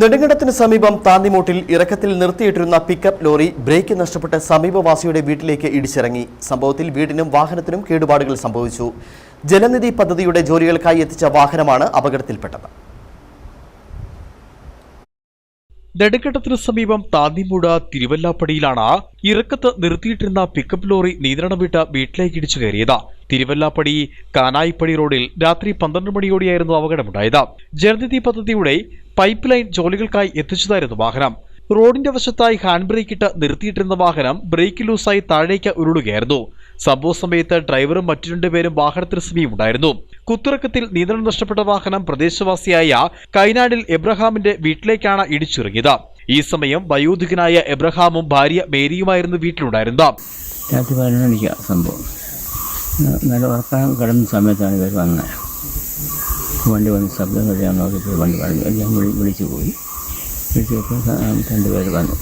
നെടുങ്കണ്ടത്തിന് സമീപം താന്നിമൂട്ടിൽ ഇറക്കത്തിൽ നിർത്തിയിട്ടിരുന്ന pickup lorry brake നഷ്ടപ്പെട്ട് സമീപവാസിയുടെ വീട്ടിലേക്ക് ഇടിച്ചിറങ്ങി. സംഭവത്തിൽ വീടിനും വാഹനത്തിനും കേടുപാടുകൾ സംഭവിച്ചു. ജലനിധി പദ്ധതിയുടെ ജോലികൾക്കായി എത്തിച്ച വാഹനമാണ് അപകടത്തിൽപ്പെട്ടത്. നെടുങ്കണ്ടത്തിന് സമീപം താന്നിമൂട് തിരുവല്ലാപ്പടിയിലാണ് ഇറക്കത്ത് നിർത്തിയിട്ടിരുന്ന പിക്കപ്പ് ലോറി നിയന്ത്രണം വിട്ട് വീട്ടിലേക്ക് ഇടിച്ചു കയറിയത്. തിരുവല്ലാപ്പടി കാനായിപ്പടി റോഡിൽ രാത്രി പന്ത്രണ്ട് മണിയോടെയായിരുന്നു അപകടമുണ്ടായത്. ജലനിധി പദ്ധതിയുടെ പൈപ്പ് ലൈൻ ജോലികൾക്കായി എത്തിച്ചതായിരുന്നു വാഹനം. റോഡിന്റെ വശത്തായി ഹാൻഡ് ബ്രേക്ക് ഇട്ട് നിർത്തിയിട്ടിരുന്ന വാഹനം ബ്രേക്ക് ലൂസായി താഴേക്ക് ഉരുളുകയായിരുന്നു. സംഭവ സമയത്ത് ഡ്രൈവറും മറ്റു രണ്ടുപേരും വാഹനത്തിന് സമീപമുണ്ടായിരുന്നു കുത്തിറക്കത്തിൽ നിയന്ത്രണം നഷ്ടപ്പെട്ട വാഹനം പ്രദേശവാസിയായ കൈനാടിൽ എബ്രഹാമിന്റെ വീട്ടിലേക്കാണ് ഇടിച്ചിറങ്ങിയത് ഈ സമയം വയോധികനായ എബ്രഹാമും ഭാര്യ മേരിയുമായിരുന്നു വീട്ടിലുണ്ടായിരുന്നത്. രാത്രി പതിനൊന്ന് മണിക്കാണ് സംഭവം. നല്ല ഉറക്കാൻ കിടന്ന സമയത്താണ് ഇവർ വന്നത്. വണ്ടി വന്ന് ശബ്ദം കഴിയാൻ നോക്കിയപ്പോൾ വണ്ടി പറഞ്ഞു ഞാൻ വിളിച്ചു പോയി. വിളിച്ചപ്പോൾ രണ്ടുപേർ വന്നു.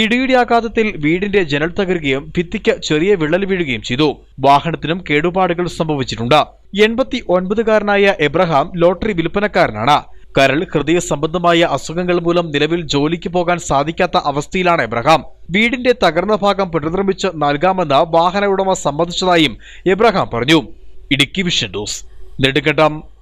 ഇടിയുടെ ആഘാതത്തിൽ വീടിന്റെ ജനൽ തകരുകയും ഭിത്തിക്ക് ചെറിയ വിള്ളൽ വീഴുകയും ചെയ്തു. വാഹനത്തിനും കേടുപാടുകൾ സംഭവിച്ചിട്ടുണ്ട്. എൺപത്തി ഒൻപതുകാരനായ എബ്രഹാം ലോട്ടറി വിൽപ്പനക്കാരനാണ്. കരൾ ഹൃദയ സംബന്ധമായ അസുഖങ്ങൾ മൂലം നിലവിൽ ജോലിക്ക് പോകാൻ സാധിക്കാത്ത അവസ്ഥയിലാണ് എബ്രഹാം. വീടിന്റെ തകർന്ന ഭാഗം പുനർനിർമ്മിച്ച് നൽകാമെന്ന് വാഹന ഉടമ സമ്മതിച്ചതായും എബ്രഹാം പറഞ്ഞു. Idukki vision news Nedumkandam.